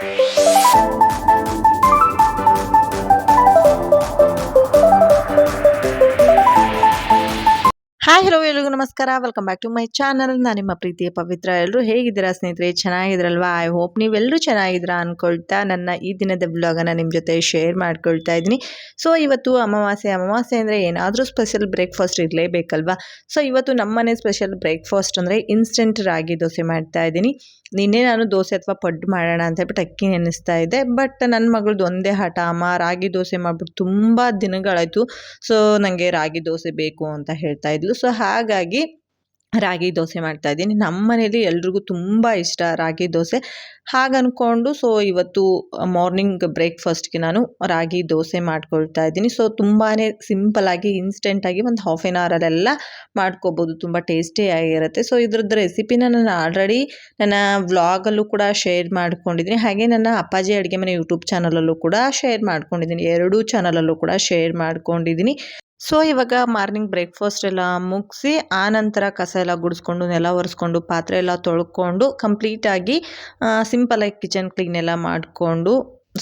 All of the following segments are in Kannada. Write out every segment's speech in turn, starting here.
ಹಾಯ್ ಹಲೋ ಎಲ್ರಿಗೂ ನಮಸ್ಕಾರ. Welcome back to my channel ನಾನು ನಿಮ್ಮ ಪ್ರೀತಿಯ ಪವಿತ್ರ ಎಲ್ಲರೂ ಹೇಗಿದ್ದೀರಾ ಸ್ನೇಹಿತರೆ? ಚೆನ್ನಾಗಿದ್ರಲ್ವಾ ಐ ಹೋಪ್ ನೀವೆಲ್ಲರೂ ಚೆನ್ನಾಗಿದ್ದೀರಾ ಅಂದ್ಕೊಳ್ತಾ ನನ್ನ ಈ ದಿನದ ಬ್ಲಾಗನ್ನು ನಿಮ್ಮ ಜೊತೆ ಶೇರ್ ಮಾಡ್ಕೊಳ್ತಾ ಇದ್ದೀನಿ. ಸೊ ಇವತ್ತು ಅಮಾವಾಸ್ಯೆ. ಅಮಾವಾಸ್ಯೆ ಅಂದರೆ ಏನಾದರೂ ಸ್ಪೆಷಲ್ ಬ್ರೇಕ್ಫಾಸ್ಟ್ ಇರಲೇಬೇಕಲ್ವಾ? ಸೊ ಇವತ್ತು ನಮ್ಮನೆ ಸ್ಪೆಷಲ್ ಬ್ರೇಕ್ಫಾಸ್ಟ್ ಅಂದರೆ ಇನ್ಸ್ಟೆಂಟ್ ರಾಗಿ ದೋಸೆ ಮಾಡ್ತಾ ಇದ್ದೀನಿ. ನಿನ್ನೆ ನಾನು ದೋಸೆ ಅಥವಾ ಪಡ್ಡು ಮಾಡೋಣ ಅಂತ ಹೇಳ್ಬಿಟ್ಟು ಅಕ್ಕಿ ನೆನೆಸ್ತಾ ಇದ್ದೆ. ಬಟ್ ನನ್ನ ಮಗಳದ್ದು ಒಂದೇ ಹಠ, ಅಮ್ಮ ರಾಗಿ ದೋಸೆ ಮಾಡಿಬಿಟ್ಟು ತುಂಬ ದಿನಗಳಾಯಿತು. ಸೊ ನನಗೆ ರಾಗಿ ದೋಸೆ ಬೇಕು ಅಂತ ಹೇಳ್ತಾ ಇದ್ಲು. ಸೊ ಹಾಗಾಗಿ ರಾಗಿ ದೋಸೆ ಮಾಡ್ತಾ ಇದ್ದೀನಿ. ನಮ್ಮ ಮನೇಲಿ ಎಲ್ರಿಗೂ ತುಂಬ ಇಷ್ಟ ರಾಗಿ ದೋಸೆ. ಹಾಗೆ ಅಂದ್ಕೊಂಡು ಸೊ ಇವತ್ತು ಮಾರ್ನಿಂಗ್ ಬ್ರೇಕ್ಫಾಸ್ಟ್ಗೆ ನಾನು ರಾಗಿ ದೋಸೆ ಮಾಡ್ಕೊಳ್ತಾ ಇದ್ದೀನಿ. ಸೊ ತುಂಬಾ ಸಿಂಪಲಾಗಿ ಇನ್ಸ್ಟೆಂಟಾಗಿ ಒಂದು ಹಾಫ್ ಆನ್ ಅವರಲ್ಲೆಲ್ಲ ಮಾಡ್ಕೋಬೋದು. ತುಂಬ ಟೇಸ್ಟಿಯಾಗಿರುತ್ತೆ ಸೊ ಇದ್ರದ್ದು ರೆಸಿಪಿನ ನಾನು ಆಲ್ರೆಡಿ ನನ್ನ ವ್ಲಾಗಲ್ಲೂ ಕೂಡ ಶೇರ್ ಮಾಡ್ಕೊಂಡಿದ್ದೀನಿ. ಹಾಗೆ ನನ್ನ ಅಪ್ಪಾಜಿ ಅಡುಗೆ ಮನೆ ಯೂಟ್ಯೂಬ್ ಚಾನಲಲ್ಲೂ ಕೂಡ ಶೇರ್ ಮಾಡ್ಕೊಂಡಿದ್ದೀನಿ. ಎರಡೂ ಚಾನಲಲ್ಲೂ ಕೂಡ ಶೇರ್ ಮಾಡ್ಕೊಂಡಿದ್ದೀನಿ. ಸೊ ಇವಾಗ ಮಾರ್ನಿಂಗ್ ಬ್ರೇಕ್ಫಾಸ್ಟ್ ಎಲ್ಲ ಮುಗಿಸಿ, ಆನಂತರ ಕಸ ಎಲ್ಲ ಗುಡಿಸ್ಕೊಂಡು, ನೆಲ ಒರೆಸ್ಕೊಂಡು, ಪಾತ್ರೆ ಎಲ್ಲ ತೊಳ್ಕೊಂಡು ಕಂಪ್ಲೀಟಾಗಿ ಸಿಂಪಲಾಗಿ ಕಿಚನ್ ಕ್ಲೀನ್ ಎಲ್ಲ ಮಾಡಿಕೊಂಡು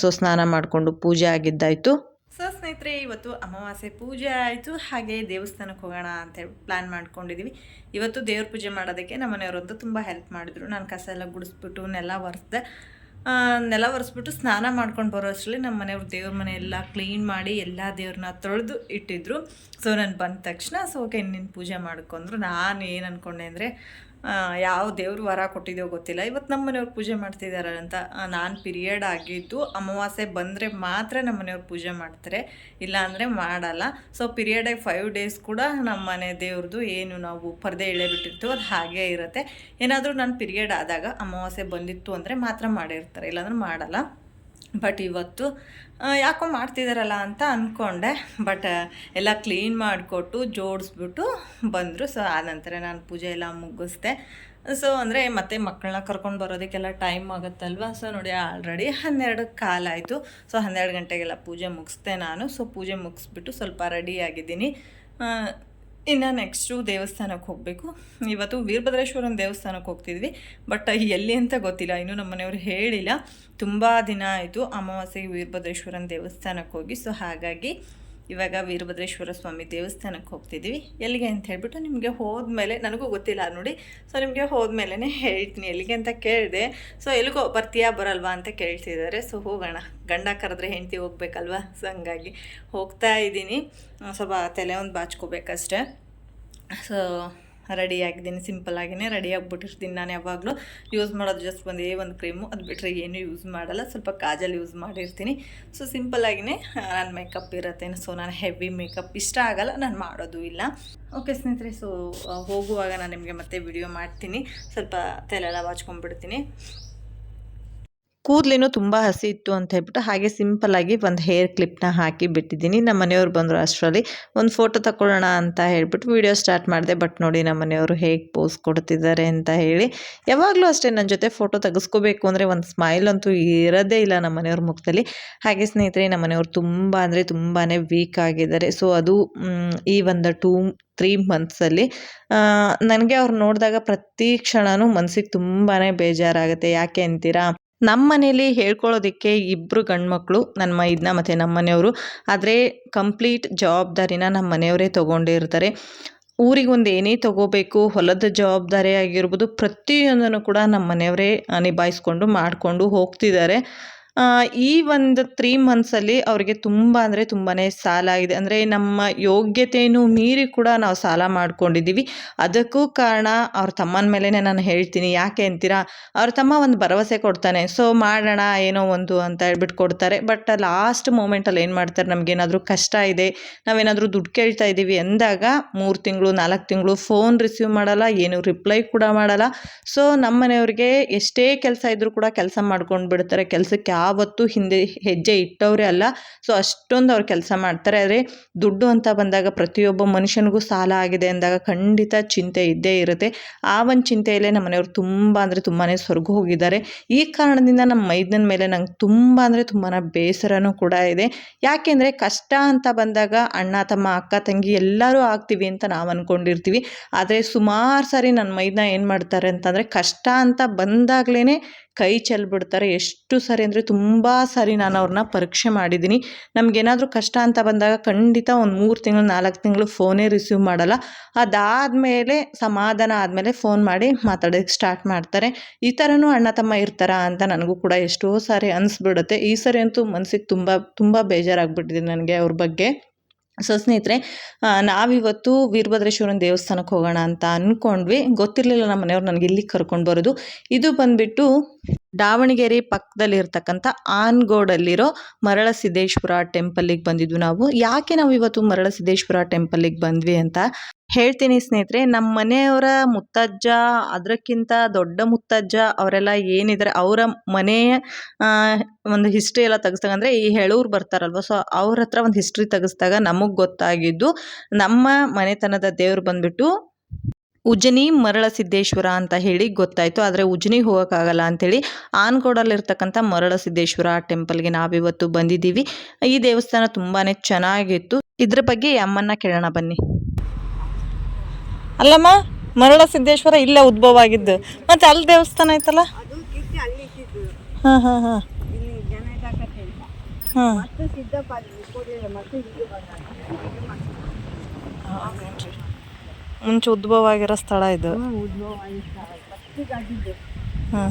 ಸೊ ಸ್ನಾನ ಮಾಡಿಕೊಂಡು ಪೂಜೆ ಆಗಿದ್ದಾಯಿತು. ಸೊ ಸ್ನೇಹಿತರೆ, ಇವತ್ತು ಅಮಾವಾಸ್ಯೆ ಪೂಜೆ ಆಯಿತು. ಹಾಗೆ ದೇವಸ್ಥಾನಕ್ಕೆ ಹೋಗೋಣ ಅಂತೇಳಿ ಪ್ಲ್ಯಾನ್ ಮಾಡ್ಕೊಂಡಿದ್ದೀವಿ ಇವತ್ತು ದೇವ್ರ ಪೂಜೆ ಮಾಡೋದಕ್ಕೆ ನಮ್ಮ ಮನೆಯವರಂತೂ ತುಂಬ ಹೆಲ್ಪ್ ಮಾಡಿದ್ರು. ನಾನು ಕಸ ಎಲ್ಲ ಗುಡಿಸ್ಬಿಟ್ಟು, ನೆಲ ಒರೆಸ್ದೆ. ನೆಲ ಒರೆಸ್ಬಿಟ್ಟು ಸ್ನಾನ ಮಾಡ್ಕೊಂಡು ಬರೋ ಅಷ್ಟರಲ್ಲಿ ನಮ್ಮ ಮನೆಯವ್ರ ದೇವ್ರ ಮನೆ ಎಲ್ಲ ಕ್ಲೀನ್ ಮಾಡಿ ಎಲ್ಲ ದೇವ್ರನ್ನ ತೊಳೆದು ಇಟ್ಟಿದ್ರು. ಸೊ ನಾನು ಬಂದ ತಕ್ಷಣ ಸೊ ಓಕೆ ನಿನ್ನ ಪೂಜೆ ಮಾಡ್ಕೊಂಡ್ರು. ನಾನು ಏನು ಅಂದ್ಕೊಂಡೆ ಅಂದರೆ ಯಾವ ದೇವ್ರು ವರ ಕೊಟ್ಟಿದ್ಯೋ ಗೊತ್ತಿಲ್ಲ. ಇವತ್ತು ನಮ್ಮ ಮನೆಯವ್ರು ಪೂಜೆ ಮಾಡ್ತಿದ್ದಾರೆ ಅಂತ ನಾನು ಪಿರಿಯಡ್ ಆಗಿದ್ದು ಅಮಾವಾಸ್ಯೆ ಬಂದರೆ ಮಾತ್ರ ನಮ್ಮ ಮನೆಯವ್ರು ಪೂಜೆ ಮಾಡ್ತಾರೆ. ಇಲ್ಲ ಅಂದರೆ ಮಾಡಲ್ಲ ಸೊ ಪಿರಿಯಡಾಗಿ ಫೈವ್ ಡೇಸ್ ಕೂಡ ನಮ್ಮ ಮನೆ ದೇವ್ರದ್ದು ಏನು ನಾವು ಪರದೆ ಬಿಟ್ಟಿರ್ತೀವೋ ಅದು ಹಾಗೇ ಇರುತ್ತೆ. ಏನಾದರೂ ನಾನು ಪಿರಿಯಡ್ ಆದಾಗ ಅಮಾವಾಸ್ಯೆ ಬಂದಿತ್ತು ಅಂದರೆ ಮಾತ್ರ ಮಾಡಿರ್ತಾರೆ. ಇಲ್ಲಾಂದ್ರೆ ಮಾಡಲ್ಲ. ಬಟ್ ಇವತ್ತು ಯಾಕೋ ಮಾಡ್ತಿದ್ದಾರಲ್ಲ ಅಂತ ಅಂದ್ಕೊಂಡೆ ಬಟ್ ಎಲ್ಲ ಕ್ಲೀನ್ ಮಾಡಿಕೊಟ್ಟು ಜೋಡಿಸ್ಬಿಟ್ಟು ಬಂದರು. ಸೊ ಆನಂತರ ನಾನು ಪೂಜೆ ಎಲ್ಲ ಮುಗಿಸ್ದೆ. ಸೊ ಅಂದರೆ ಮತ್ತೆ ಮಕ್ಕಳನ್ನ ಕರ್ಕೊಂಡು ಬರೋದಕ್ಕೆಲ್ಲ ಟೈಮ್ ಆಗುತ್ತಲ್ವ? ಸೊ ನೋಡಿ ಆಲ್ರೆಡಿ ಹನ್ನೆರಡು ಕಾಲಾಯಿತು ಸೊ ಹನ್ನೆರಡು ಗಂಟೆಗೆಲ್ಲ ಪೂಜೆ ಮುಗಿಸ್ದೆ ನಾನು. ಸೊ ಪೂಜೆ ಮುಗಿಸ್ಬಿಟ್ಟು ಸ್ವಲ್ಪ ರೆಡಿ ಆಗಿದ್ದೀನಿ. ಇನ್ನು ನೆಕ್ಸ್ಟು ದೇವಸ್ಥಾನಕ್ಕೆ ಹೋಗಬೇಕು. ಇವತ್ತು ವೀರಭದ್ರೇಶ್ವರನ ದೇವಸ್ಥಾನಕ್ಕೆ ಹೋಗ್ತಿದ್ವಿ. ಬಟ್ ಎಲ್ಲಿ ಅಂತ ಗೊತ್ತಿಲ್ಲ. ಇನ್ನೂ ನಮ್ಮ ಮನೆಯವರು ಹೇಳಿಲ್ಲ. ತುಂಬ ದಿನ ಆಯಿತು ಅಮಾವಾಸ್ಯೆಗೆ ವೀರಭದ್ರೇಶ್ವರನ ದೇವಸ್ಥಾನಕ್ಕೆ ಹೋಗಿ. ಸೊ ಹಾಗಾಗಿ ಇವಾಗ ವೀರಭದ್ರೇಶ್ವರ ಸ್ವಾಮಿ ದೇವಸ್ಥಾನಕ್ಕೆ ಹೋಗ್ತಿದ್ದೀವಿ. ಎಲ್ಲಿಗೆ ಅಂತ ಹೇಳ್ಬಿಟ್ಟು ನಿಮಗೆ ಹೋದ್ಮೇಲೆ, ನನಗೂ ಗೊತ್ತಿಲ್ಲ ನೋಡಿ. ಸೊ ನಿಮಗೆ ಹೋದ್ಮೇಲೆ ಹೇಳ್ತೀನಿ, ಎಲ್ಲಿಗೆ ಅಂತ ಕೇಳಿದೆ. ಸೊ ಎಲ್ಲಿಗೋ ಬರ್ತೀಯಾ, ಬರಲ್ವಾ ಅಂತ ಕೇಳ್ತಿದ್ದಾರೆ. ಸೊ ಹೋಗೋಣ. ಗಂಡ ಕರೆದ್ರೆ ಹೆಂಡ್ತಿ ಹೋಗ್ಬೇಕಲ್ವಾ? ಸೊ ಹಂಗಾಗಿ ಹೋಗ್ತಾ ಇದ್ದೀನಿ. ಸ್ವಲ್ಪ ತಲೆ ಒಂದು ಬಾಚ್ಕೋಬೇಕಷ್ಟೆ. ಸೊ ರೆಡಿ ಆಗಿದ್ದೀನಿ ಸಿಂಪಲ್ಲಾಗಿಯೇ ರೆಡಿ ಆಗಿಬಿಟ್ಟಿರ್ತೀನಿ ನಾನು ಯಾವಾಗಲೂ. ಯೂಸ್ ಮಾಡೋದು ಜಸ್ಟ್ ಒಂದೇ ಒಂದು ಕ್ರೀಮು ಅದು ಬಿಟ್ಟರೆ ಏನೂ ಯೂಸ್ ಮಾಡಲ್ಲ. ಸ್ವಲ್ಪ ಕಾಜಲ್ ಯೂಸ್ ಮಾಡಿರ್ತೀನಿ. ಸೊ ಸಿಂಪಲ್ಲಾಗಿಯೇ ನನ್ನ ಮೇಕಪ್ ಇರುತ್ತೆ. ಸೊ ನಾನು ಹೆವಿ ಮೇಕಪ್ ಇಷ್ಟ ಆಗಲ್ಲ, ನಾನು ಮಾಡೋದು ಇಲ್ಲ. ಓಕೆ ಸ್ನೇಹಿತರೆ ಸೊ ಹೋಗುವಾಗ ನಾನು ನಿಮಗೆ ಮತ್ತೆ ವಿಡಿಯೋ ಮಾಡ್ತೀನಿ. ಸ್ವಲ್ಪ ತಲೆಲ್ಲ ಬಾಚ್ಕೊಂಡ್ಬಿಡ್ತೀನಿ ಕೂದಲೇನು ತುಂಬ ಹಸಿ ಇತ್ತು ಅಂತ ಹೇಳ್ಬಿಟ್ಟು ಹಾಗೆ ಸಿಂಪಲ್ಲಾಗಿ ಒಂದು ಹೇರ್ ಕ್ಲಿಪ್ನ ಹಾಕಿ ಬಿಟ್ಟಿದ್ದೀನಿ. ನಮ್ಮ ಮನೆಯವ್ರು ಬಂದರು ಅಷ್ಟರಲ್ಲಿ. ಒಂದು ಫೋಟೋ ತಗೊಳ್ಳೋಣ ಅಂತ ಹೇಳ್ಬಿಟ್ಟು ವೀಡಿಯೋ ಸ್ಟಾರ್ಟ್ ಮಾಡಿದೆ. ಬಟ್ ನೋಡಿ ನಮ್ಮ ಮನೆಯವರು ಹೇಗೆ ಪೋಸ್ ಕೊಡ್ತಿದ್ದಾರೆ ಅಂತ ಹೇಳಿ. ಯಾವಾಗಲೂ ಅಷ್ಟೇ ನನ್ನ ಜೊತೆ ಫೋಟೋ ತೆಗೆಸ್ಕೋಬೇಕು ಅಂದರೆ ಒಂದು ಸ್ಮೈಲ್ ಅಂತೂ ಇರೋದೇ ಇಲ್ಲ ನಮ್ಮ ಮನೆಯವ್ರ ಮುಖದಲ್ಲಿ. ಹಾಗೆ ಸ್ನೇಹಿತರೆ ನಮ್ಮ ಮನೆಯವರು ತುಂಬ ಅಂದರೆ ತುಂಬಾ ವೀಕ್ ಆಗಿದ್ದಾರೆ. ಸೊ ಅದು ಈ ಒಂದು ಟೂ ತ್ರೀ ಮಂತ್ಸಲ್ಲಿ ನನಗೆ ಅವ್ರು ನೋಡಿದಾಗ ಪ್ರತಿ ಕ್ಷಣವೂ ಮನಸ್ಸಿಗೆ ತುಂಬಾ ಬೇಜಾರಾಗುತ್ತೆ. ಯಾಕೆ ಅಂತೀರಾ? ನಮ್ಮ ಮನೇಲಿ ಹೇಳ್ಕೊಳ್ಳೋದಕ್ಕೆ ಇಬ್ಬರು ಗಂಡ್ಮಕ್ಳು ನನ್ನ ಮೈದ್ನ ಮತ್ತು ನಮ್ಮ ಮನೆಯವರು ಆದರೆ ಕಂಪ್ಲೀಟ್ ಜವಾಬ್ದಾರಿನ ನಮ್ಮ ಮನೆಯವರೇ ತೊಗೊಂಡಿರ್ತಾರೆ ಊರಿಗೆ ಒಂದು ಏನೇ ತಗೋಬೇಕು, ಹೊಲದ ಜವಾಬ್ದಾರಿ ಆಗಿರ್ಬೋದು ಪ್ರತಿಯೊಂದನ್ನು ಕೂಡ ನಮ್ಮ ಮನೆಯವರೇ ನಿಭಾಯಿಸ್ಕೊಂಡು ಮಾಡಿಕೊಂಡು ಹೋಗ್ತಿದ್ದಾರೆ. ಈ ಒಂದು ತ್ರೀ ಮಂತ್ಸಲ್ಲಿ ಅವರಿಗೆ ತುಂಬ ಅಂದರೆ ತುಂಬಾ ಸಾಲ ಇದೆ ಅಂದರೆ ನಮ್ಮ ಯೋಗ್ಯತೆಯನ್ನು ಮೀರಿ ಕೂಡ ನಾವು ಸಾಲ ಮಾಡ್ಕೊಂಡಿದ್ದೀವಿ. ಅದಕ್ಕೂ ಕಾರಣ ಅವ್ರ ತಮ್ಮನ ಮೇಲೇ ನಾನು ಹೇಳ್ತೀನಿ. ಯಾಕೆ ಅಂತೀರಾ? ಅವ್ರ ತಮ್ಮ ಒಂದು ಭರವಸೆ ಕೊಡ್ತಾನೆ. ಸೊ, ಮಾಡೋಣ, ಏನೋ ಒಂದು ಅಂತ ಹೇಳ್ಬಿಟ್ಟು ಕೊಡ್ತಾರೆ. ಬಟ್ ಲಾಸ್ಟ್ ಮೂಮೆಂಟಲ್ಲಿ ಏನು ಮಾಡ್ತಾರೆ? ನಮಗೇನಾದರೂ ಕಷ್ಟ ಇದೆ, ನಾವೇನಾದರೂ ದುಡ್ಡು ಕೇಳ್ತಾ ಇದ್ದೀವಿ ಅಂದಾಗ ಮೂರು ತಿಂಗಳು, ನಾಲ್ಕು ತಿಂಗಳು ಫೋನ್ ರಿಸೀವ್ ಮಾಡಲ್ಲ, ಏನು ರಿಪ್ಲೈ ಕೂಡ ಮಾಡಲ್ಲ. ಸೊ ನಮ್ಮ ಮನೆಯವ್ರಿಗೆ ಎಷ್ಟೇ ಕೆಲಸ ಇದ್ದರೂ ಕೂಡ ಕೆಲಸ ಮಾಡ್ಕೊಂಡು ಬಿಡ್ತಾರೆ ಕೆಲಸಕ್ಕೆ ಯಾವತ್ತೂ ಹಿಂದೆ ಹೆಜ್ಜೆ ಇಟ್ಟವರೇ ಅಲ್ಲ. ಸೊ ಅಷ್ಟೊಂದು ಅವ್ರು ಕೆಲಸ ಮಾಡ್ತಾರೆ. ಆದರೆ ದುಡ್ಡು ಅಂತ ಬಂದಾಗ ಪ್ರತಿಯೊಬ್ಬ ಮನುಷ್ಯನಿಗೂ ಸಾಲ ಆಗಿದೆ ಅಂದಾಗ ಖಂಡಿತ ಚಿಂತೆ ಇದ್ದೇ ಇರುತ್ತೆ. ಆ ಒಂದು ಚಿಂತೆಯಲ್ಲೇ ನಮ್ಮ ಮನೆಯವರು ತುಂಬ ಅಂದರೆ ತುಂಬಾ ಸ್ವರ್ಗ ಹೋಗಿದ್ದಾರೆ. ಈ ಕಾರಣದಿಂದ ನಮ್ಮ ಮೈದನ ಮೇಲೆ ನಂಗೆ ತುಂಬ ಅಂದರೆ ತುಂಬಾ ಬೇಸರನೂ ಕೂಡ ಇದೆ. ಯಾಕೆಂದರೆ ಕಷ್ಟ ಅಂತ ಬಂದಾಗ ಅಣ್ಣ, ತಮ್ಮ, ಅಕ್ಕ, ತಂಗಿ ಎಲ್ಲರೂ ಆಗ್ತೀವಿ ಅಂತ ನಾವು ಅಂದ್ಕೊಂಡಿರ್ತೀವಿ ಆದರೆ ಸುಮಾರು ಸಾರಿ ನನ್ನ ಮೈದನ ಏನು ಮಾಡ್ತಾರೆ ಅಂತಂದರೆ ಕಷ್ಟ ಅಂತ ಬಂದಾಗಲೇ ಕೈ ಚೆಲ್ಬಿಡ್ತಾರೆ ಎಷ್ಟು ಸರಿ ಅಂದರೆ ತುಂಬ ಸಾರಿ ನಾನು ಅವ್ರನ್ನ ಪರೀಕ್ಷೆ ಮಾಡಿದ್ದೀನಿ. ನಮಗೇನಾದರೂ ಕಷ್ಟ ಅಂತ ಬಂದಾಗ ಖಂಡಿತ ಒಂದು ಮೂರು ತಿಂಗಳು, ನಾಲ್ಕು ತಿಂಗಳು ಫೋನೇ ರಿಸೀವ್ ಮಾಡಲ್ಲ. ಅದಾದಮೇಲೆ, ಸಮಾಧಾನ ಆದಮೇಲೆ ಫೋನ್ ಮಾಡಿ ಮಾತಾಡೋಕ್ಕೆ ಸ್ಟಾರ್ಟ್ ಮಾಡ್ತಾರೆ. ಈ ಥರನೂ ಅಣ್ಣ ತಮ್ಮ ಇರ್ತಾರಾ ಅಂತ ನನಗೂ ಕೂಡ ಎಷ್ಟೋ ಸಾರಿ ಅನಿಸ್ಬಿಡುತ್ತೆ. ಈ ಸರಿ ಅಂತೂ ಮನಸ್ಸಿಗೆ ತುಂಬ ತುಂಬ ಬೇಜಾರಾಗ್ಬಿಟ್ಟಿದೆ ನನಗೆ ಅವ್ರ ಬಗ್ಗೆ. ಸೊ ಸ್ನೇಹಿತರೆ ನಾವಿವತ್ತು ವೀರಭದ್ರೇಶ್ವರನ ದೇವಸ್ಥಾನಕ್ಕೆ ಹೋಗೋಣ ಅಂತ ಅಂದ್ಕೊಂಡ್ವಿ ಗೊತ್ತಿರಲಿಲ್ಲ ನಮ್ಮ ಮನೆಯವ್ರು ನನಗೆ ಇಲ್ಲಿಗೆ ಕರ್ಕೊಂಡು ಬರೋದು. ಇದು ಬಂದುಬಿಟ್ಟು ದಾವಣಗೆರೆ ಪಕ್ಕದಲ್ಲಿ ಇರ್ತಕ್ಕಂಥ ಆನ್ಗೋಡಲ್ಲಿರೋ ಮರಳ ಸಿದ್ದೇಶ್ವರ ಟೆಂಪಲ್ಲಿಗೆ ಬಂದಿದ್ವಿ ನಾವು. ಯಾಕೆ ನಾವು ಇವತ್ತು ಮರಳ ಸಿದ್ದೇಶ್ವರ ಟೆಂಪಲ್ಲಿಗೆ ಬಂದ್ವಿ ಅಂತ ಹೇಳ್ತೀನಿ ಸ್ನೇಹಿತರೆ ನಮ್ಮ ಮನೆಯವರ ಮುತ್ತಜ್ಜ ಅದಕ್ಕಿಂತ ದೊಡ್ಡ ಮುತ್ತಜ್ಜ ಅವರೆಲ್ಲ ಏನಿದ್ದಾರೆ ಅವರ ಮನೆಯ ಒಂದು ಹಿಸ್ಟ್ರಿ ಎಲ್ಲ ತೆಗೆಸ್ದಾಗ ಅಂದರೆ ಈ ಹೇಳೋರು ಬರ್ತಾರಲ್ವ ಸೊ ಅವ್ರ ಹತ್ರ ಒಂದು ಹಿಸ್ಟ್ರಿ ತೆಗೆಸ್ದಾಗ ನಮಗೆ ಗೊತ್ತಾಗಿದ್ದು, ನಮ್ಮ ಮನೆತನದ ದೇವರು ಬಂದ್ಬಿಟ್ಟು ಉಜ್ಜನಿ ಮರಳ ಸಿದ್ದೇಶ್ವರ ಅಂತ ಹೇಳಿ ಗೊತ್ತಾಯಿತು, ಆದರೆ ಉಜ್ಜನಿ ಹೋಗೋಕ್ಕಾಗಲ್ಲ ಅಂಥೇಳಿ ಆನ್ಗೋಡಲ್ಲಿರ್ತಕ್ಕಂಥ ಮರಳ ಸಿದ್ದೇಶ್ವರ ಟೆಂಪಲ್ಗೆ ನಾವಿವತ್ತು ಬಂದಿದ್ದೀವಿ. ಈ ದೇವಸ್ಥಾನ ತುಂಬಾ ಚೆನ್ನಾಗಿತ್ತು. ಇದ್ರ ಬಗ್ಗೆ ಅಮ್ಮನ್ನ ಕೇಳೋಣ ಬನ್ನಿ. ಅಲ್ಲಮ್ಮ ಮರಳ ಸಿದ್ದೇಶ್ವರ ಇಲ್ಲೇ ಉದ್ಭವ ಆಗಿದ್ದು. ಮತ್ತೆ ಅಲ್ಲಿ ದೇವಸ್ಥಾನ ಐತಲ್ಲ? ಹಾಂ ಹಾಂ ಮುಂಚೆ. ಉದ್ಭವ ಆಗಿರೋ ಸ್ಥಳ ಇದು. ಹಾಂ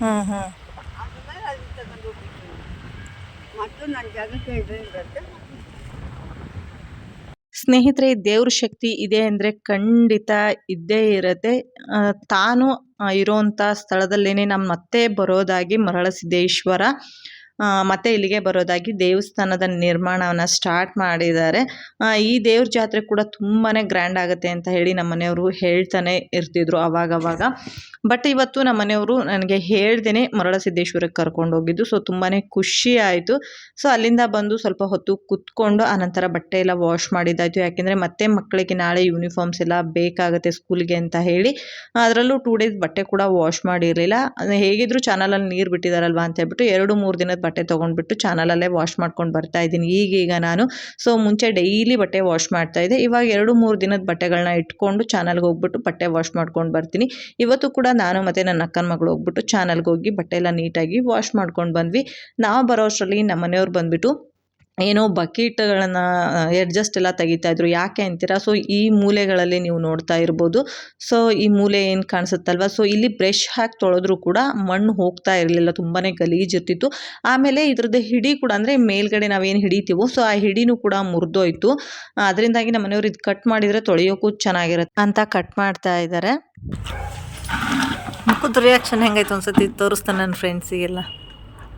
ಹಾಂ. ಹಾಂ ಮತ್ತು ನನ್ನ ಜಾಗಕ್ಕೆ ಇದರಿಂದ ಸ್ನೇಹಿತರೆ ದೇವ್ರ ಶಕ್ತಿ ಇದೆ ಅಂದರೆ ಖಂಡಿತ ಇದ್ದೇ ಇರುತ್ತೆ. ತಾನು ಇರೋವಂಥ ಸ್ಥಳದಲ್ಲೇ ನಮ್ಮ ಮತ್ತೆ ಬರೋದಾಗಿ ಮರಳಸಿದ್ದೇಶ್ವರ ಆ, ಮತ್ತೆ ಇಲ್ಲಿಗೆ ಬರೋದಾಗಿ ದೇವಸ್ಥಾನದ ನಿರ್ಮಾಣವನ್ನು ಸ್ಟಾರ್ಟ್ ಮಾಡಿದ್ದಾರೆ. ಈ ದೇವ್ರ ಜಾತ್ರೆ ಕೂಡ ತುಂಬಾ ಗ್ರ್ಯಾಂಡ್ ಆಗುತ್ತೆ ಅಂತ ಹೇಳಿ ನಮ್ಮ ಮನೆಯವರು ಹೇಳ್ತಾನೆ ಇರ್ತಿದ್ರು ಅವಾಗವಾಗ. ಬಟ್ ಇವತ್ತು ನಮ್ಮ ಮನೆಯವರು ನನಗೆ ಹೇಳ್ದೇನೆ ಮರಳಸಿದ್ದೇಶ್ವರಕ್ಕೆ ಕರ್ಕೊಂಡು ಹೋಗಿದ್ದು. ಸೊ ತುಂಬಾ ಖುಷಿ ಆಯಿತು. ಸೊ ಅಲ್ಲಿಂದ ಬಂದು ಸ್ವಲ್ಪ ಹೊತ್ತು ಕುತ್ಕೊಂಡು ಆನಂತರ ಬಟ್ಟೆ ಎಲ್ಲ ವಾಶ್ ಮಾಡಿದ್ದಾಯಿತು. ಯಾಕೆಂದರೆ ಮತ್ತೆ ಮಕ್ಕಳಿಗೆ ನಾಳೆ ಯೂನಿಫಾರ್ಮ್ಸ್ ಎಲ್ಲ ಬೇಕಾಗುತ್ತೆ ಸ್ಕೂಲ್ಗೆ ಅಂತ ಹೇಳಿ. ಅದರಲ್ಲೂ ಟೂ ಡೇಸ್ ಬಟ್ಟೆ ಕೂಡ ವಾಶ್ ಮಾಡಿರಲಿಲ್ಲ. ಹೇಗಿದ್ರು ಚಾನಲಲ್ಲಿ ನೀರು ಬಿಟ್ಟಿದಾರಲ್ವಾ ಅಂತ ಹೇಳ್ಬಿಟ್ಟು ಎರಡು ಮೂರು ದಿನದ ಬಟ್ಟೆ ತೊಗೊಂಡ್ಬಿಟ್ಟು ಚಾನಲಲ್ಲೇ ವಾಶ್ ಮಾಡ್ಕೊಂಡು ಬರ್ತಾ ಇದ್ದೀನಿ. ಈಗೀಗ ನಾನು, ಸೊ ಮುಂಚೆ ಡೈಲಿ ಬಟ್ಟೆ ವಾಶ್ ಮಾಡ್ತಾ ಇದ್ದೆ. ಇವಾಗ ಎರಡು ಮೂರು ದಿನದ ಬಟ್ಟೆಗಳನ್ನ ಇಟ್ಕೊಂಡು ಚಾನಲ್ಗೆ ಹೋಗ್ಬಿಟ್ಟು ಬಟ್ಟೆ ವಾಶ್ ಮಾಡ್ಕೊಂಡು ಬರ್ತೀನಿ. ಇವತ್ತು ಕೂಡ ನಾನು ಮತ್ತು ನನ್ನ ಅಕ್ಕನ ಮಗಳು ಹೋಗ್ಬಿಟ್ಟು ಚಾನಲ್ಗೆ ಹೋಗಿ ಬಟ್ಟೆ ಎಲ್ಲ ನೀಟಾಗಿ ವಾಶ್ ಮಾಡ್ಕೊಂಡು ಬಂದ್ವಿ. ನಾವು ಬರೋ ಅಷ್ಟರಲ್ಲಿ ನಮ್ಮ ಮನೆಯವ್ರು ಬಂದುಬಿಟ್ಟು ಏನೋ ಬಕೀಟ್ಗಳನ್ನು ಅಡ್ಜಸ್ಟ್ ಎಲ್ಲ ತೆಗಿತಾ ಇದ್ರು. ಯಾಕೆ ಅಂತೀರಾ? ಸೊ ಈ ಮೂಲೆಗಳಲ್ಲಿ ನೀವು ನೋಡ್ತಾ ಇರ್ಬೋದು. ಸೊ ಈ ಮೂಲೆ ಏನು ಕಾಣಿಸುತ್ತಲ್ವ? ಸೊ ಇಲ್ಲಿ ಬ್ರಷ್ ಹಾಕಿ ತೊಳೆದ್ರು ಕೂಡ ಮಣ್ಣು ಹೋಗ್ತಾ ಇರಲಿಲ್ಲ. ತುಂಬಾ ಗಲೀಜಿರ್ತಿತ್ತು ಆಮೇಲೆ ಇದ್ರದ್ದು ಹಿಡಿ ಕೂಡ ಅಂದರೆ ಮೇಲ್ಗಡೆ ನಾವೇನು ಹಿಡಿತೀವೋ ಸೊ ಆ ಹಿಡಿನೂ ಕೂಡ ಮುರಿದೋಯ್ತು. ಅದರಿಂದಾಗಿ ನಮ್ಮ ಮನೆಯವರು ಇದು ಕಟ್ ಮಾಡಿದರೆ ತೊಳೆಯೋಕ್ಕೂ ಚೆನ್ನಾಗಿರುತ್ತೆ ಅಂತ ಕಟ್ ಮಾಡ್ತಾ ಇದ್ದಾರೆ ಮುಖದ ರಿಯಾಕ್ಷನ್ ಹೆಂಗಾಯ್ತು ಅನ್ಸತಿ ತೋರಿಸ್ತಾನೆ ನನ್ನ ಫ್ರೆಂಡ್ಸಿಗೆಲ್ಲ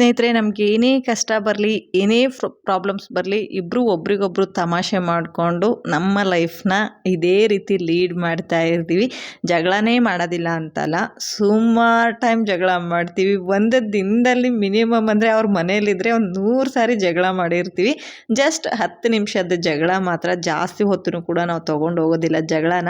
ಸ್ನೇಹಿತರೆ, ನಮಗೆ ಏನೇ ಕಷ್ಟ ಬರಲಿ, ಏನೇ ಪ್ರಾಬ್ಲಮ್ಸ್ ಬರಲಿ ಇಬ್ಬರು ಒಬ್ರಿಗೊಬ್ರು ತಮಾಷೆ ಮಾಡಿಕೊಂಡು ನಮ್ಮ ಲೈಫ್ನ ಇದೇ ರೀತಿ ಲೀಡ್ ಮಾಡ್ತಾ ಇರ್ತೀವಿ. ಜಗಳನೇ ಮಾಡೋದಿಲ್ಲ ಅಂತಲ್ಲ, ಸುಮಾರು ಟೈಮ್ ಜಗಳ ಮಾಡ್ತೀವಿ. ಒಂದು ದಿನದಲ್ಲಿ ಮಿನಿಮಮ್ ಅಂದರೆ ಅವ್ರ ಮನೇಲಿದ್ದರೆ ಒಂದು ನೂರು ಸಾರಿ ಜಗಳ ಮಾಡಿರ್ತೀವಿ. ಜಸ್ಟ್ ಹತ್ತು ನಿಮಿಷದ ಜಗಳ ಮಾತ್ರ ಜಾಸ್ತಿ ಹೊತ್ತು ಕೂಡ ನಾವು ತೊಗೊಂಡು ಹೋಗೋದಿಲ್ಲ ಜಗಳನ.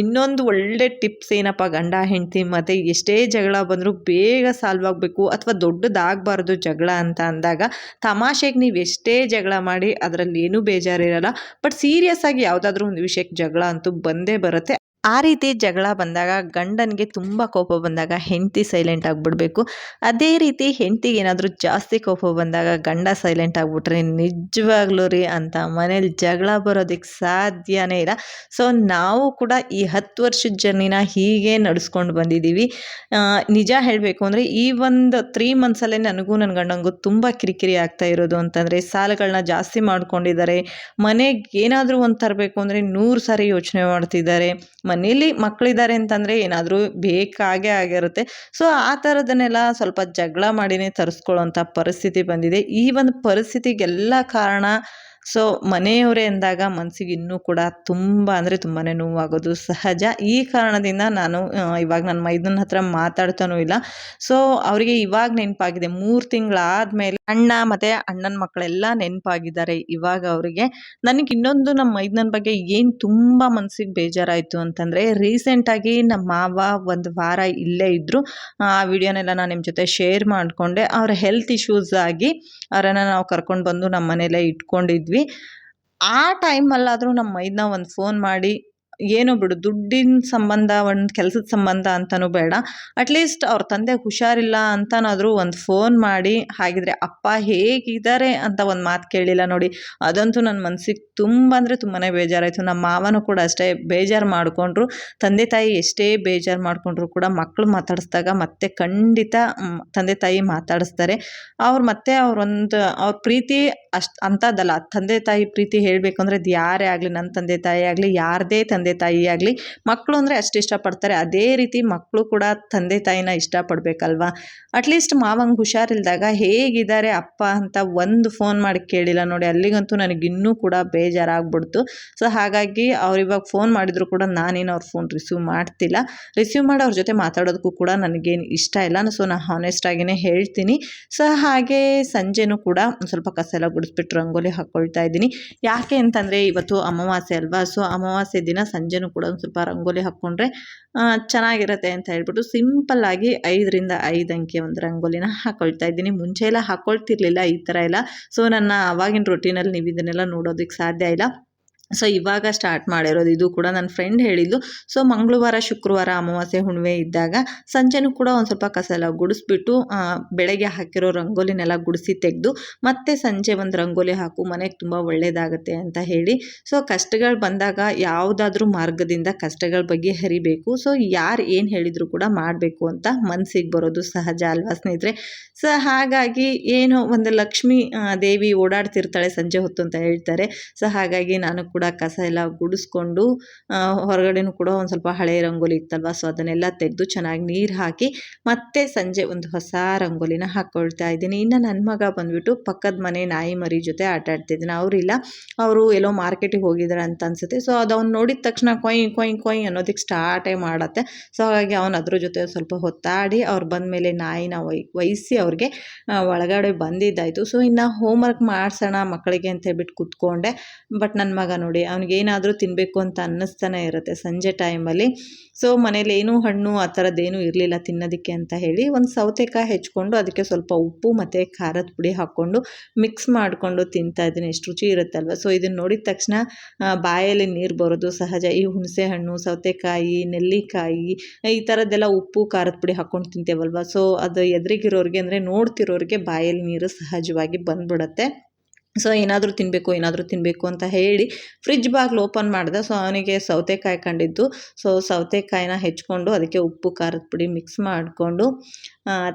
ಇನ್ನೊಂದು ಒಳ್ಳೆ ಟಿಪ್ಸ್ ಏನಪ್ಪ ಗಂಡ ಹೆಂಡತಿ ಮತ್ತು ಎಷ್ಟೇ ಜಗಳ ಬಂದರೂ ಬೇಗ ಸಾಲ್ವ್ ಆಗಬೇಕು ಅಥವಾ ದೊಡ್ಡದಾಗಬಾರ್ದು ಜಗಳ ಅಂತ ಅಂದಾಗ ತಮಾಷೆಗೆ ನೀವು ಎಷ್ಟೇ ಜಗಳ ಮಾಡಿ ಅದರಲ್ಲಿ ಏನೂ ಬೇಜಾರಿರಲ್ಲ. ಬಟ್ ಸೀರಿಯಸ್ ಆಗಿ ಯಾವುದಾದ್ರೂ ಒಂದು ವಿಷಯಕ್ಕೆ ಜಗಳ ಅಂತೂ ಬಂದೇ ಬರುತ್ತೆ. ಆ ರೀತಿ ಜಗಳ ಬಂದಾಗ ಗಂಡನಿಗೆ ತುಂಬ ಕೋಪ ಬಂದಾಗ ಹೆಂಡತಿ ಸೈಲೆಂಟ್ ಆಗಿಬಿಡ್ಬೇಕು. ಅದೇ ರೀತಿ ಹೆಂಡತಿಗೆ ಏನಾದರೂ ಜಾಸ್ತಿ ಕೋಪ ಬಂದಾಗ ಗಂಡ ಸೈಲೆಂಟ್ ಆಗಿಬಿಟ್ರೆ ನಿಜವಾಗ್ಲೂ ರೀ ಅಂತ ಮನೇಲಿ ಜಗಳ ಬರೋದಕ್ಕೆ ಸಾಧ್ಯನೇ ಇಲ್ಲ. ಸೊ ನಾವು ಕೂಡ ಈ ಹತ್ತು ವರ್ಷದ ಜರ್ನಿನ ಹೀಗೆ ನಡೆಸ್ಕೊಂಡು ಬಂದಿದ್ದೀವಿ. ನಿಜ ಹೇಳಬೇಕು ಅಂದರೆ ಈ ಒಂದು ತ್ರೀ ಮಂತ್ಸಲ್ಲೇ ನನಗೂ ನನ್ನ ಗಂಡಂಗೂ ತುಂಬ ಕಿರಿಕಿರಿ ಆಗ್ತಾ ಇರೋದು ಅಂತಂದರೆ ಸಾಲಗಳನ್ನ ಜಾಸ್ತಿ ಮಾಡ್ಕೊಂಡಿದ್ದಾರೆ. ಮನೆಗೆ ಏನಾದರೂ ಒಂದು ತರಬೇಕು ಅಂದರೆ ನೂರು ಸಾರಿ ಯೋಚನೆ ಮಾಡ್ತಿದ್ದಾರೆ. ಮನೇಲಿ ಮಕ್ಕಳಿದ್ದಾರೆ ಅಂತಂದರೆ ಏನಾದರೂ ಬೇಕಾಗೇ ಆಗಿರುತ್ತೆ. ಸೊ ಆ ಥರದನ್ನೆಲ್ಲ ಸ್ವಲ್ಪ ಜಗಳ ಮಾಡಿನೇ ತರಿಸ್ಕೊಳ್ಳೋಂಥ ಪರಿಸ್ಥಿತಿ ಬಂದಿದೆ. ಈ ಒಂದು ಪರಿಸ್ಥಿತಿಗೆಲ್ಲ ಕಾರಣ ಸೊ ಮನೆಯವರೇ ಅಂದಾಗ ಮನಸ್ಸಿಗೆ ಇನ್ನೂ ಕೂಡ ತುಂಬ ಅಂದರೆ ತುಂಬಾ ನೋವಾಗೋದು ಸಹಜ. ಈ ಕಾರಣದಿಂದ ನಾನು ಇವಾಗ ನನ್ನ ಮೈದನ ಹತ್ರ ಮಾತಾಡ್ತಾನೂ ಇಲ್ಲ. ಸೊ ಅವರಿಗೆ ಇವಾಗ ನೆನಪಾಗಿದೆ. ಮೂರು ತಿಂಗಳಾದಮೇಲೆ ಅಣ್ಣ ಮತ್ತು ಅಣ್ಣನ ಮಕ್ಕಳೆಲ್ಲ ನೆನಪಾಗಿದ್ದಾರೆ ಇವಾಗ ಅವರಿಗೆ. ನನಗೆ ಇನ್ನೊಂದು ನಮ್ಮ ಮೈದನ ಬಗ್ಗೆ ಏನು ತುಂಬ ಮನಸ್ಸಿಗೆ ಬೇಜಾರಾಯಿತು ಅಂತಂದರೆ ರೀಸೆಂಟಾಗಿ ನಮ್ಮ ಮಾವ ಒಂದು ವಾರ ಇಲ್ಲೇ ಇದ್ದರು ಆ ವಿಡಿಯೋನೆಲ್ಲ ನಾನು ನಿಮ್ಮ ಜೊತೆ ಶೇರ್ ಮಾಡಿಕೊಂಡೆ. ಅವರ ಹೆಲ್ತ್ ಇಶ್ಯೂಸ್ ಆಗಿ ಅವರನ್ನು ನಾವು ಕರ್ಕೊಂಡು ಬಂದು ನಮ್ಮ ಮನೆಯಲ್ಲೇ ಇಟ್ಕೊಂಡಿದ್ವಿ. ಆ ಟೈಮಲ್ಲಾದರೂ ನಮ್ಮ ಮೈದ್ನ ಒಂದು ಫೋನ್ ಮಾಡಿ ಏನೋ ಬಿಡು. ದುಡ್ಡಿನ ಸಂಬಂಧ, ಒಂದು ಕೆಲಸದ ಸಂಬಂಧ ಅಂತಲೂ ಬೇಡ. ಅಟ್ಲೀಸ್ಟ್ ಅವ್ರ ತಂದೆ ಹುಷಾರಿಲ್ಲ ಅಂತನಾದರೂ ಒಂದು ಫೋನ್ ಮಾಡಿ ಹಾಗಿದ್ರೆ, ಅಪ್ಪ ಹೇಗಿದ್ದಾರೆ? ಅಂತ ಒಂದು ಮಾತು ಕೇಳಿಲ್ಲ ನೋಡಿ. ಅದಂತೂ ನನ್ನ ಮನಸ್ಸಿಗೆ ತುಂಬ ಅಂದರೆ ತುಂಬಾ ಬೇಜಾರಾಯಿತು. ನಮ್ಮ ಮಾವನೂ ಕೂಡ ಅಷ್ಟೇ ಬೇಜಾರು ಮಾಡಿಕೊಂಡ್ರು. ತಂದೆ ತಾಯಿ ಎಷ್ಟೇ ಬೇಜಾರು ಮಾಡಿಕೊಂಡ್ರು ಕೂಡ ಮಕ್ಕಳು ಮಾತಾಡಿಸಿದಾಗ ಮತ್ತೆ ಖಂಡಿತ ತಂದೆ ತಾಯಿ ಮಾತಾಡಿಸ್ತಾರೆ. ಅವ್ರು ಮತ್ತೆ ಅವ್ರೊಂದು, ಅವ್ರ ಪ್ರೀತಿ ಅಷ್ಟು ಅಂಥದ್ದಲ್ಲ. ತಂದೆ ತಾಯಿ ಪ್ರೀತಿ ಹೇಳಬೇಕು ಅಂದರೆ ಅದು ಯಾರೇ ಆಗಲಿ ನನ್ನ ತಂದೆ ತಾಯಿ ಆಗಲಿ, ಯಾರದೇ ತಂದೆ ತಾಯಿ ಆಗಲಿ ಮಕ್ಕಳು ಅಂದರೆ ಅಷ್ಟು ಇಷ್ಟಪಡ್ತಾರೆ. ಅದೇ ರೀತಿ ಮಕ್ಕಳು ಕೂಡ ತಂದೆ ತಾಯಿನ ಇಷ್ಟಪಡಬೇಕಲ್ವಾ? ಅಟ್ಲೀಸ್ಟ್ ಮಾವಂಗೆ ಹುಷಾರಿಲ್ದಾಗ ಹೇಗಿದ್ದಾರೆ ಅಪ್ಪ ಅಂತ ಒಂದು ಫೋನ್ ಮಾಡಿ ಕೇಳಿಲ್ಲ ನೋಡಿ, ಅಲ್ಲಿಗಂತೂ ನನಗೆ ಇನ್ನೂ ಕೂಡ ಬೇಜಾರಾಗ್ಬಿಡ್ತು. ಸೊ ಹಾಗಾಗಿ ಅವ್ರು ಇವಾಗ ಫೋನ್ ಮಾಡಿದ್ರು ಕೂಡ ನಾನೇನು ಅವ್ರ ಫೋನ್ ರಿಸೀವ್ ಮಾಡ್ತಿಲ್ಲ. ರಿಸೀವ್ ಮಾಡಿ ಅವ್ರ ಜೊತೆ ಮಾತಾಡೋದಕ್ಕೂ ಕೂಡ ನನಗೇನು ಇಷ್ಟ ಇಲ್ಲ. ಸೊ ನಾನು ಹಾನೆಸ್ಟಾಗಿಯೇ ಹೇಳ್ತೀನಿ. ಸೊ ಹಾಗೆ ಸಂಜೆನೂ ಕೂಡ ಸ್ವಲ್ಪ ಕಸ ಎಲ್ಲ ಗುಡಿಸ್ಬಿಟ್ಟು ರಂಗೋಲಿ ಹಾಕ್ಕೊಳ್ತಾ ಇದ್ದೀನಿ. ಯಾಕೆ ಅಂತಂದರೆ ಇವತ್ತು ಅಮಾವಾಸ್ಯೆ ಅಲ್ವಾ? ಸೊ ಅಮಾವಾಸ್ಯೆ ದಿನ ಸಂಜೆನೂ ಕೂಡ ಒಂದು ಸ್ವಲ್ಪ ರಂಗೋಲಿ ಹಾಕ್ಕೊಂಡ್ರೆ ಚೆನ್ನಾಗಿರುತ್ತೆ ಅಂತ ಹೇಳ್ಬಿಟ್ಟು ಸಿಂಪಲ್ಲಾಗಿ ಐದರಿಂದ ಐದು ಅಂಕೆ ಒಂದು ರಂಗೋಲಿನ ಹಾಕ್ಕೊಳ್ತಾ ಇದ್ದೀನಿ. ಮುಂಚೆ ಎಲ್ಲ ಹಾಕ್ಕೊಳ್ತಿರ್ಲಿಲ್ಲ ಈ ಥರ ಎಲ್ಲ. ಸೊ ನನ್ನ ಆವಾಗಿನ ರೊಟೀನಲ್ಲಿ ನೀವು ಇದನ್ನೆಲ್ಲ ನೋಡೋದಕ್ಕೆ ಸಾಧ್ಯ ಇಲ್ಲ. ಸೊ ಇವಾಗ ಸ್ಟಾರ್ಟ್ ಮಾಡಿರೋದು ಇದು ಕೂಡ ನನ್ನ ಫ್ರೆಂಡ್ ಹೇಳಿದ್ದು. ಸೊ ಮಂಗಳವಾರ, ಶುಕ್ರವಾರ, ಅಮಾವಾಸ್ಯೆ, ಹುಣ್ಣಿಮೆ ಇದ್ದಾಗ ಸಂಜೆನೂ ಕೂಡ ಒಂದು ಸ್ವಲ್ಪ ಕಸ ಎಲ್ಲ ಗುಡಿಸ್ಬಿಟ್ಟು ಬೆಳಗ್ಗೆ ಹಾಕಿರೋ ರಂಗೋಲಿನೆಲ್ಲ ಗುಡಿಸಿ ತೆಗೆದು, ಮತ್ತೆ ಸಂಜೆ ಒಂದು ರಂಗೋಲಿ ಹಾಕು, ಮನೆಗೆ ತುಂಬ ಒಳ್ಳೆಯದಾಗುತ್ತೆ ಅಂತ ಹೇಳಿ. ಸೊ ಕಷ್ಟಗಳು ಬಂದಾಗ ಯಾವುದಾದ್ರೂ ಮಾರ್ಗದಿಂದ ಕಷ್ಟಗಳ ಬಗ್ಗೆ ಹರಿಬೇಕು. ಸೊ ಯಾರು ಏನು ಹೇಳಿದ್ರು ಕೂಡ ಮಾಡಬೇಕು ಅಂತ ಮನಸ್ಸಿಗೆ ಬರೋದು ಸಹಜ ಅಲ್ವಾ ಸ್ನೇಹಿತರೆ? ಸೊ ಹಾಗಾಗಿ ಏನು ಒಂದು ಲಕ್ಷ್ಮೀ ದೇವಿ ಓಡಾಡ್ತಿರ್ತಾಳೆ ಸಂಜೆ ಹೊತ್ತು ಅಂತ ಹೇಳ್ತಾರೆ. ಸೊ ಹಾಗಾಗಿ ನಾನು ಕೂಡ ಕಸ ಎಲ್ಲ ಗುಡಿಸ್ಕೊಂಡು ಹೊರಗಡೆನೂ ಕೂಡ ಒಂದು ಸ್ವಲ್ಪ ಹಳೆ ರಂಗೋಲಿ ಇತ್ತಲ್ವ? ಸೊ ಅದನ್ನೆಲ್ಲ ತೆಗೆದು ಚೆನ್ನಾಗಿ ನೀರು ಹಾಕಿ ಮತ್ತೆ ಸಂಜೆ ಒಂದು ಹೊಸ ರಂಗೋಲಿನ ಹಾಕ್ಕೊಳ್ತಾ ಇದ್ದೀನಿ. ಇನ್ನು ನನ್ನ ಮಗ ಬಂದ್ಬಿಟ್ಟು ಪಕ್ಕದ ಮನೆ ನಾಯಿ ಮರಿ ಜೊತೆ ಆಟ ಆಡ್ತಿದ್ದೀನಿ. ಅವರಿಲ್ಲ. ಅವರು ಎಲ್ಲೋ ಮಾರ್ಕೆಟಿಗೆ ಹೋಗಿದ್ದಾರೆ ಅಂತ ಅನಿಸುತ್ತೆ. ಸೊ ಅದು ಅವ್ನು ನೋಡಿದ ತಕ್ಷಣ ಕೊಯ್ ಕೊಯ್ ಕೊಯ್ ಅನ್ನೋದಕ್ಕೆ ಸ್ಟಾರ್ಟೇ ಮಾಡತ್ತೆ. ಸೊ ಹಾಗಾಗಿ ಅವನು ಅದ್ರ ಜೊತೆ ಸ್ವಲ್ಪ ಹೊತ್ತಾಡಿ ಅವ್ರು ಬಂದಮೇಲೆ ನಾಯಿನ ವೈ ವಹಿಸಿ ಅವ್ರಿಗೆ ಒಳಗಡೆ ಬಂದಿದ್ದಾಯಿತು. ಸೊ ಇನ್ನು ಹೋಮ್ವರ್ಕ್ ಮಾಡಿಸೋಣ ಮಕ್ಕಳಿಗೆ ಅಂತ ಹೇಳ್ಬಿಟ್ಟು ಕೂತ್ಕೊಂಡೆ. ಬಟ್ ನನ್ನ ಮಗ ನೋಡಿ ಅವ್ನಿಗೇನಾದರೂ ತಿನ್ನಬೇಕು ಅಂತ ಅನ್ನಿಸ್ತಾನೆ ಇರುತ್ತೆ ಸಂಜೆ ಟೈಮಲ್ಲಿ ಸೊ ಮನೇಲಿ ಏನೂ ಹಣ್ಣು ಆ ಥರದ್ದೇನೂ ಇರಲಿಲ್ಲ ತಿನ್ನೋದಕ್ಕೆ ಅಂತ ಹೇಳಿ ಒಂದು ಸೌತೆಕಾಯಿ ಹೆಚ್ಕೊಂಡು ಅದಕ್ಕೆ ಸ್ವಲ್ಪ ಉಪ್ಪು ಮತ್ತು ಖಾರದ ಪುಡಿ ಹಾಕ್ಕೊಂಡು ಮಿಕ್ಸ್ ಮಾಡಿಕೊಂಡು ತಿಂತಾ ಇದ್ದೀನಿ. ಎಷ್ಟು ರುಚಿ ಇರುತ್ತಲ್ವ? ಸೊ ಇದನ್ನು ನೋಡಿದ ತಕ್ಷಣ ಬಾಯಲ್ಲಿ ನೀರು ಬರೋದು ಸಹಜ. ಈ ಹುಣಸೆ ಹಣ್ಣು, ಸೌತೆಕಾಯಿ, ನೆಲ್ಲಿಕಾಯಿ, ಈ ಥರದ್ದೆಲ್ಲ ಉಪ್ಪು, ಖಾರದ ಪುಡಿ ಹಾಕ್ಕೊಂಡು ತಿಂತೇವಲ್ವ? ಸೊ ಅದು ಎದುರಿಗಿರೋರಿಗೆ ಅಂದರೆ ನೋಡ್ತಿರೋರಿಗೆ ಬಾಯಲ್ಲಿ ನೀರು ಸಹಜವಾಗಿ ಬಂದ್ಬಿಡುತ್ತೆ. ಸೊ ಏನಾದರೂ ತಿನ್ನಬೇಕು ಏನಾದರೂ ತಿನ್ನಬೇಕು ಅಂತ ಹೇಳಿ ಫ್ರಿಜ್ ಬಾಗಿಲು ಓಪನ್ ಮಾಡಿದೆ. ಸೊ ಅವನಿಗೆ ಸೌತೆಕಾಯಿ ಕಂಡಿದ್ದು. ಸೊ ಸೌತೆಕಾಯಿನ ಹೆಚ್ಕೊಂಡು ಅದಕ್ಕೆ ಉಪ್ಪು, ಖಾರದ ಪುಡಿ ಮಿಕ್ಸ್ ಮಾಡಿಕೊಂಡು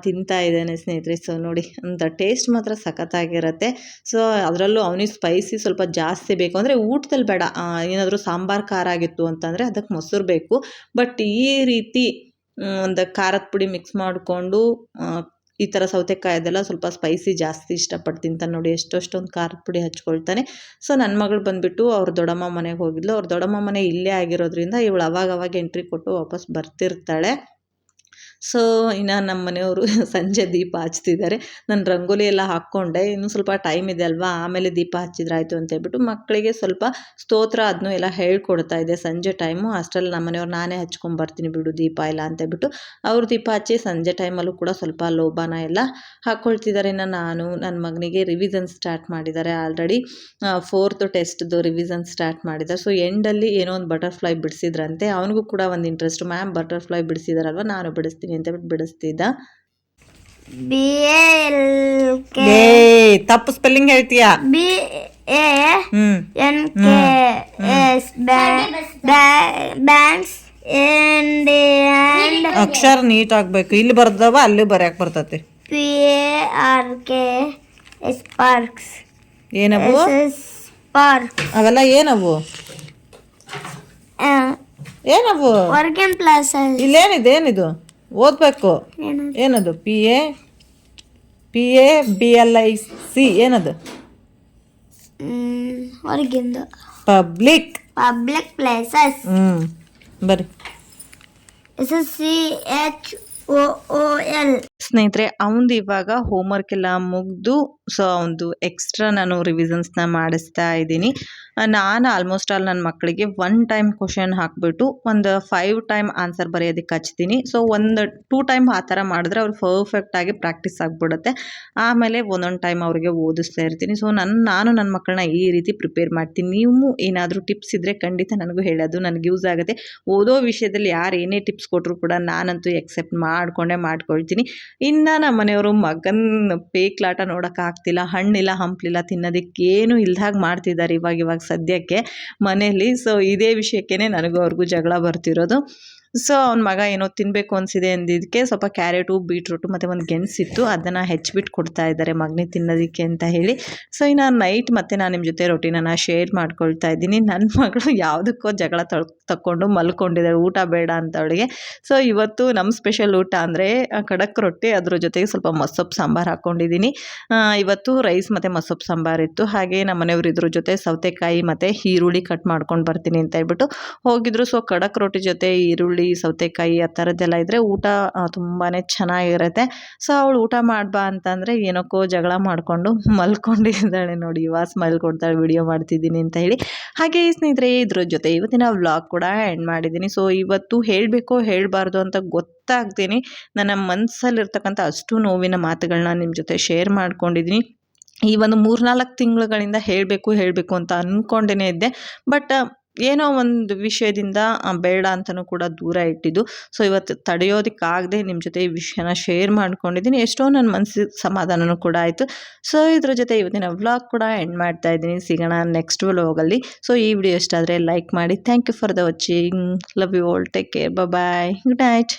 ತಿಂತಾ ಇದ್ದಾನೆ ಸ್ನೇಹಿತರೆ. ಸೊ ನೋಡಿ, ಅಂತ ಟೇಸ್ಟ್ ಮಾತ್ರ ಸಖತ್ತಾಗಿರುತ್ತೆ. ಸೊ ಅದರಲ್ಲೂ ಅವನಿಗೆ ಸ್ಪೈಸಿ ಸ್ವಲ್ಪ ಜಾಸ್ತಿ ಬೇಕು. ಅಂದರೆ ಊಟದಲ್ಲಿ ಬೇಡ. ಏನಾದರೂ ಸಾಂಬಾರು ಖಾರ ಆಗಿತ್ತು ಅಂತಂದರೆ ಅದಕ್ಕೆ ಮೊಸರು ಬೇಕು. ಬಟ್ ಈ ರೀತಿ ಒಂದು ಖಾರದ ಪುಡಿ ಮಿಕ್ಸ್ ಮಾಡಿಕೊಂಡು ಈ ಥರ ಸೌತೆಕಾಯಿ ಅದೆಲ್ಲ ಸ್ವಲ್ಪ ಸ್ಪೈಸಿ ಜಾಸ್ತಿ ಇಷ್ಟಪಟ್ಟು ತಿಂತಾನೆ ನೋಡಿ, ಎಷ್ಟೊಷ್ಟೊಂದು ಖಾರದ ಪುಡಿ ಹಚ್ಕೊಳ್ತಾನೆ. ಸೊ ನನ್ನ ಮಗಳು ಬಂದುಬಿಟ್ಟು ಅವ್ರ ದೊಡ್ಡಮ್ಮ ಮನೆಗೆ ಹೋಗಿದ್ಲು. ಅವ್ರ ದೊಡ್ಡಮ್ಮ ಮನೆ ಇಲ್ಲೇ ಆಗಿರೋದ್ರಿಂದ ಇವಳು ಅವಾಗವಾಗ ಅವಾಗ ಎಂಟ್ರಿ ಕೊಟ್ಟು ವಾಪಸ್ ಬರ್ತಿರ್ತಾಳೆ. ಸೊ ಇನ್ನು ನಮ್ಮ ಮನೆಯವರು ಸಂಜೆ ದೀಪ ಹಚ್ತಿದ್ದಾರೆ. ನಾನು ರಂಗೋಲಿ ಎಲ್ಲ ಹಾಕ್ಕೊಂಡೆ. ಇನ್ನೂ ಸ್ವಲ್ಪ ಟೈಮ್ ಇದೆ ಅಲ್ವಾ? ಆಮೇಲೆ ದೀಪ ಹಚ್ಚಿದ್ರಾಯ್ತು ಅಂತ ಹೇಳ್ಬಿಟ್ಟು ಮಕ್ಕಳಿಗೆ ಸ್ವಲ್ಪ ಸ್ತೋತ್ರ ಅದನ್ನು ಎಲ್ಲ ಹೇಳ್ಕೊಡ್ತಾ ಇದೆ ಸಂಜೆ ಟೈಮು ಅಷ್ಟರಲ್ಲಿ ನಮ್ಮ ಮನೆಯವ್ರು ನಾನೇ ಹಚ್ಕೊಂಬರ್ತೀನಿ ಬಿಡು ದೀಪ ಇಲ್ಲ ಅಂತ ಹೇಳ್ಬಿಟ್ಟು ಅವ್ರು ದೀಪ ಹಚ್ಚಿ ಸಂಜೆ ಟೈಮಲ್ಲೂ ಕೂಡ ಸ್ವಲ್ಪ ಲೋಭನ ಎಲ್ಲ ಹಾಕ್ಕೊಳ್ತಿದ್ದಾರೆ ಇನ್ನು ನಾನು ನನ್ನ ಮಗನಿಗೆ ರಿವಿಸನ್ ಸ್ಟಾರ್ಟ್ ಮಾಡಿದ್ದಾರೆ ಆಲ್ರೆಡಿ ಫೋರ್ತ್ ಟೆಸ್ಟ್ದು ರಿವಿಸನ್ ಸ್ಟಾರ್ಟ್ ಮಾಡಿದ್ದಾರೆ. ಸೊ ಎಂಡಲ್ಲಿ ಏನೋ ಒಂದು ಬಟರ್ಫ್ಲೈ ಬಿಡಿಸಿದ್ರಂತೆ. ಅವನಿಗೂ ಕೂಡ ಒಂದು ಇಂಟ್ರೆಸ್ಟ್ ಮ್ಯಾಮ್ ಬಟರ್ಫ್ಲೈ ಬಿಡಿಸಿದಾರಲ್ವ? ನಾನು ಬಿಡಿಸ್ತೀನಿ ಅಂತ ಬಿಡಿಸ್ತಿದ್ದ. B L K. ತಪ್ಪು ಸ್ಪೆಲ್ಲಿಂಗ್ ಹೇಳ್ತೀಯಾ? B A N K S banks Akshara neat ಆಗ್ಬೇಕು. ಇಲ್ಲಿ ಬರ್ದವ ಅಲ್ಲಿ ಬರ್ಯಾಕ್ ಬರ್ತತಿ. P A R K sparks ಏನವು? S S park ಅವೆಲ್ಲ ಏನವು? ಏನವು? Working places. ಇಲ್ಲೇನಿದೆ ಏನಿದು? ಓದ್ಬೇಕು? ಏನದು? P A P A B L I C ಏನದು? ಹೊರಗಿಂದು. ಪಬ್ಲಿಕ್ ಪಬ್ಲಿಕ್ ಪ್ಲೇಸಸ್ ಹ್ಮ್ ಬರ್ರಿ S S C H O O L ಸ್ನೇಹಿತರೆ ಅವನದು ಇವಾಗ ಹೋಮ್ವರ್ಕ್ ಎಲ್ಲ ಮುಗಿದು ಸೊ ಅವನದು ಎಕ್ಸ್ಟ್ರಾ ನಾನು ರಿವಿಸನ್ಸ್ನ ಮಾಡಿಸ್ತಾ ಇದ್ದೀನಿ. ನಾನು ಆಲ್ಮೋಸ್ಟ್ ಆಲ್ ನನ್ನ ಮಕ್ಕಳಿಗೆ ಒನ್ ಟೈಮ್ ಕ್ವಶನ್ ಹಾಕ್ಬಿಟ್ಟು ಒಂದು ಫೈವ್ ಟೈಮ್ ಆನ್ಸರ್ ಬರೆಯೋದಕ್ಕೆ ಹಚ್ತೀನಿ. ಸೊ ಒಂದು ಟೂ ಟೈಮ್ ಆ ಥರ ಮಾಡಿದ್ರೆ ಅವ್ರು ಪರ್ಫೆಕ್ಟಾಗಿ ಪ್ರಾಕ್ಟೀಸ್ ಆಗಿಬಿಡುತ್ತೆ. ಆಮೇಲೆ ಒಂದೊಂದು ಟೈಮ್ ಅವರಿಗೆ ಓದಿಸ್ತಾ ಇರ್ತೀನಿ. ಸೊ ನನ್ನ ನಾನು ನನ್ನ ಮಕ್ಕಳನ್ನ ಈ ರೀತಿ ಪ್ರಿಪೇರ್ ಮಾಡ್ತೀನಿ. ನೀವು ಏನಾದರೂ ಟಿಪ್ಸ್ ಇದ್ದರೆ ಖಂಡಿತ ನನಗೂ ಹೇಳೋದು ನನಗೆ ಯೂಸ್ ಆಗುತ್ತೆ. ಓದೋ ವಿಷಯದಲ್ಲಿ ಯಾರು ಏನೇ ಟಿಪ್ಸ್ ಕೊಟ್ಟರು ಕೂಡ ನಾನಂತೂ ಎಕ್ಸೆಪ್ಟ್ ಮಾಡಿಕೊಂಡೇ ಮಾಡ್ಕೊಳ್ತೀನಿ. ಇನ್ನು ನಮ್ಮ ಮನೆಯವರು ಮಗನ ಪೇಕ್ಲಾಟ ನೋಡೋಕ್ಕಾಗ್ತಿಲ್ಲ ಹಣ್ಣಿಲ್ಲ, ಹಂಪ್ಲಿಲ್ಲ ತಿನ್ನೋದಕ್ಕೆ ಏನೂ ಇಲ್ದಾಗ ಮಾಡ್ತಿದ್ದಾರೆ ಇವಾಗ ಇವಾಗ ಸದ್ಯಕ್ಕೆ ಮನೆಯಲ್ಲಿ ಸೊ ಇದೇ ವಿಷಯಕ್ಕೇ ನನಗೂ ಅವ್ರಿಗೂ ಜಗಳ ಬರ್ತಿರೋದು. ಸೊ ಅವ್ನ ಮಗ ಏನೋ ತಿನ್ನಬೇಕು ಅನಿಸಿದೆ ಅಂದಿದ್ದಕ್ಕೆ ಸ್ವಲ್ಪ ಕ್ಯಾರೆಟು, ಬೀಟ್ರೂಟು ಮತ್ತು ಒಂದು ಗೆಣಸಿತ್ತು. ಅದನ್ನು ಹೆಚ್ಚಿಬಿಟ್ಟು ಕೊಡ್ತಾ ಇದ್ದಾರೆ ಮಗನಿಗೆ ತಿನ್ನೋದಕ್ಕೆ ಅಂತ ಹೇಳಿ. ಸೊ ಇನ್ನು ನೈಟ್ ಮತ್ತು ನಾನು ನಿಮ್ಮ ಜೊತೆ ರೊಟೀನನ್ನು ಶೇರ್ ಮಾಡ್ಕೊಳ್ತಾ ಇದ್ದೀನಿ. ನನ್ನ ಮಗಳು ಯಾವುದಕ್ಕೋ ಜಗಳ ತಕ್ಕೊಂಡು ಮಲ್ಕೊಂಡಿದ್ದಾರೆ ಊಟ ಬೇಡ ಅಂತ ಅವಳಿಗೆ. ಸೊ ಇವತ್ತು ನಮ್ಮ ಸ್ಪೆಷಲ್ ಊಟ ಅಂದರೆ ಖಡಕ್ ರೊಟ್ಟಿ. ಅದ್ರ ಜೊತೆಗೆ ಸ್ವಲ್ಪ ಮೊಸಪ್ಪು ಸಾಂಬಾರು ಹಾಕ್ಕೊಂಡಿದ್ದೀನಿ ಇವತ್ತು ರೈಸ್ ಮತ್ತು ಮೊಸಪ್ಪು ಸಾಂಬಾರು ಇತ್ತು. ಹಾಗೆ ನಮ್ಮ ಮನೆಯವರು ಇದ್ರ ಜೊತೆ ಸೌತೆಕಾಯಿ ಮತ್ತು ಈರುಳ್ಳಿ ಕಟ್ ಮಾಡ್ಕೊಂಡು ಬರ್ತೀನಿ ಅಂತ ಹೇಳ್ಬಿಟ್ಟು ಹೋಗಿದ್ರು. ಸೊ ಖಡಕ್ ರೊಟ್ಟಿ ಜೊತೆ ಈರುಳ್ಳಿ ಸೌತೆಕಾಯಿ ಆ ಥರದ್ದೆಲ್ಲ ಇದ್ದರೆ ಊಟ ತುಂಬಾ ಚೆನ್ನಾಗಿರುತ್ತೆ. ಸೊ ಅವಳು ಊಟ ಮಾಡ್ಬಾ ಅಂತಂದರೆ ಏನಕ್ಕೋ ಜಗಳ ಮಾಡಿಕೊಂಡು ಮಲ್ಕೊಂಡಿದ್ದಾಳೆ ನೋಡಿ. ಇವಾಗ ಸ್ಮೈಲ್ ಕೊಡ್ತಾಳೆ ವಿಡಿಯೋ ಮಾಡ್ತಿದ್ದೀನಿ ಅಂತ ಹೇಳಿ. ಹಾಗೆ ಸ್ನೇಹಿತರೆ, ಇದ್ರ ಜೊತೆ ಇವತ್ತಿನ ವ್ಲಾಗ್ ಕೂಡ ಎಂಡ್ ಮಾಡಿದ್ದೀನಿ. ಸೊ ಇವತ್ತು ಹೇಳಬೇಕೋ ಹೇಳಬಾರ್ದು ಅಂತ ಗೊತ್ತಾಗ್ತೀನಿ ನನ್ನ ಮನಸ್ಸಲ್ಲಿರ್ತಕ್ಕಂಥ ಅಷ್ಟು ನೋವಿನ ಮಾತುಗಳನ್ನ ನಿಮ್ಮ ಜೊತೆ ಶೇರ್ ಮಾಡ್ಕೊಂಡಿದ್ದೀನಿ. ಈ ಒಂದು ಮೂರ್ನಾಲ್ಕು ತಿಂಗಳುಗಳಿಂದ ಹೇಳಬೇಕು ಹೇಳಬೇಕು ಅಂತ ಅಂದ್ಕೊಂಡೇ ಇದ್ದೆ. ಬಟ್ ಏನೋ ಒಂದು ವಿಷಯದಿಂದ ಬೇಡ ಅಂತಲೂ ಕೂಡ ದೂರ ಇಟ್ಟಿದ್ದು. ಸೊ ಇವತ್ತು ತಡೆಯೋದಕ್ಕಾಗದೆ ನಿಮ್ಮ ಜೊತೆ ಈ ವಿಷಯನ ಶೇರ್ ಮಾಡ್ಕೊಂಡಿದ್ದೀನಿ. ಎಷ್ಟೋ ನನ್ನ ಮನಸ್ಸಿಗೆ ಸಮಾಧಾನನೂ ಕೂಡ ಆಯಿತು. ಸೊ ಇದ್ರ ಜೊತೆ ಇವತ್ತಿನ ವ್ಲಾಗ್ ಕೂಡ ಎಂಡ್ ಮಾಡ್ತಾ ಇದ್ದೀನಿ. ಸಿಗೋಣ ನೆಕ್ಸ್ಟ್ ವ್ಲಾಗಲ್ಲಿ ಸೊ ಈ ವಿಡಿಯೋ ಇಷ್ಟ ಆದರೆ ಲೈಕ್ ಮಾಡಿ. Thank you for the watching love you all take care bye good night